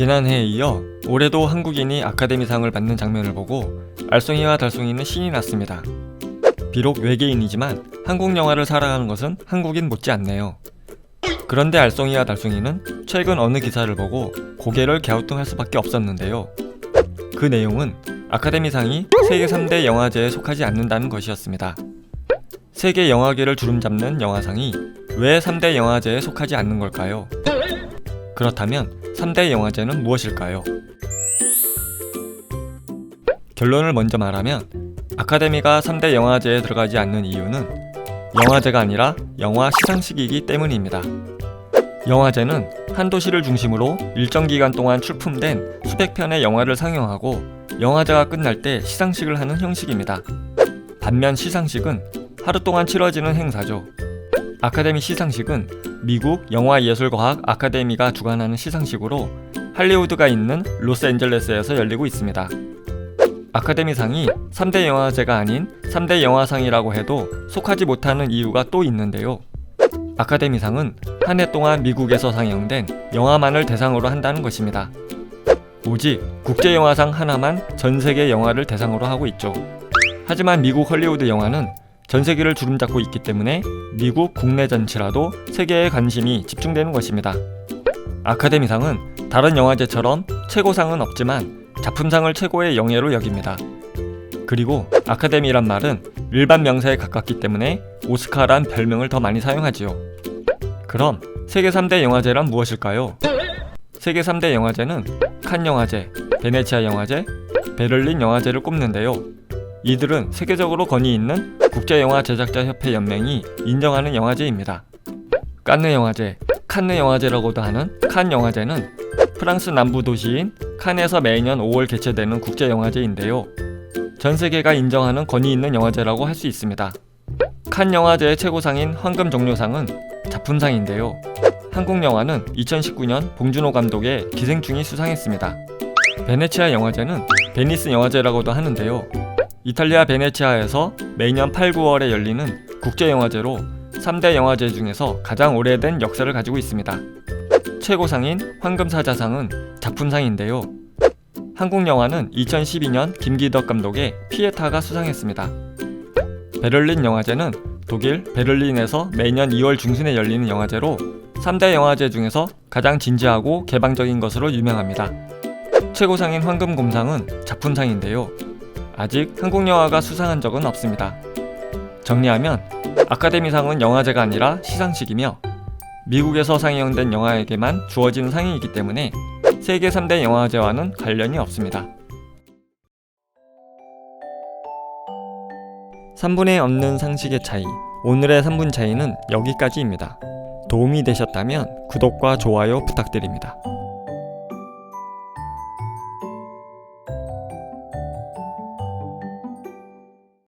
지난해에 이어 올해도 한국인이 아카데미상을 받는 장면을 보고 알쏭이와 달쏭이는 신이 났습니다. 비록 외계인이지만 한국 영화를 사랑하는 것은 한국인 못지않네요. 그런데 알쏭이와 달쏭이는 최근 어느 기사를 보고 고개를 갸우뚱할 수밖에 없었는데요. 그 내용은 아카데미상이 세계 3대 영화제에 속하지 않는다는 것이었습니다. 세계 영화계를 주름잡는 영화상이 왜 3대 영화제에 속하지 않는 걸까요? 그렇다면 3대 영화제는 무엇일까요? 결론을 먼저 말하면 아카데미가 3대 영화제에 들어가지 않는 이유는 영화제가 아니라 영화 시상식이기 때문입니다. 영화제는 한 도시를 중심으로 일정 기간 동안 출품된 수백 편의 영화를 상영하고 영화제가 끝날 때 시상식을 하는 형식입니다. 반면 시상식은 하루 동안 치러지는 행사죠. 아카데미 시상식은 미국 영화예술과학 아카데미가 주관하는 시상식으로 할리우드가 있는 로스앤젤레스에서 열리고 있습니다. 아카데미상이 3대 영화제가 아닌 3대 영화상이라고 해도 속하지 못하는 이유가 또 있는데요. 아카데미상은 한 해 동안 미국에서 상영된 영화만을 대상으로 한다는 것입니다. 오직 국제영화상 하나만 전 세계 영화를 대상으로 하고 있죠. 하지만 미국 헐리우드 영화는 전 세계를 주름잡고 있기 때문에 미국 국내 전체라도 세계에 관심이 집중되는 것입니다. 아카데미상은 다른 영화제처럼 최고상은 없지만 작품상을 최고의 영예로 여깁니다. 그리고 아카데미란 말은 일반 명사에 가깝기 때문에 오스카란 별명을 더 많이 사용하지요. 그럼 세계 3대 영화제란 무엇일까요? 세계 3대 영화제는 칸 영화제, 베네치아 영화제, 베를린 영화제를 꼽는데요. 이들은 세계적으로 권위 있는 국제영화 제작자 협회 연맹이 인정하는 영화제입니다. 칸느 영화제, 칸느 영화제라고도 하는 칸 영화제는 프랑스 남부 도시인 칸에서 매년 5월 개최되는 국제 영화제인데요. 전 세계가 인정하는 권위 있는 영화제라고 할 수 있습니다. 칸 영화제의 최고상인 황금 종려상은 작품상인데요. 한국 영화는 2019년 봉준호 감독의 기생충이 수상했습니다. 베네치아 영화제는 베니스 영화제라고도 하는데요. 이탈리아 베네치아에서 매년 8, 9월에 열리는 국제영화제로 3대 영화제 중에서 가장 오래된 역사를 가지고 있습니다. 최고상인 황금사자상은 작품상인데요. 한국 영화는 2012년 김기덕 감독의 피에타가 수상했습니다. 베를린 영화제는 독일 베를린에서 매년 2월 중순에 열리는 영화제로 3대 영화제 중에서 가장 진지하고 개방적인 것으로 유명합니다. 최고상인 황금곰상은 작품상인데요. 아직 한국 영화가 수상한 적은 없습니다. 정리하면 아카데미상은 영화제가 아니라 시상식이며 미국에서 상영된 영화에게만 주어지는 상이기 때문에 세계 3대 영화제와는 관련이 없습니다. 3분의 없는 상식의 차이. 오늘의 3분 차이는 여기까지입니다. 도움이 되셨다면 구독과 좋아요 부탁드립니다.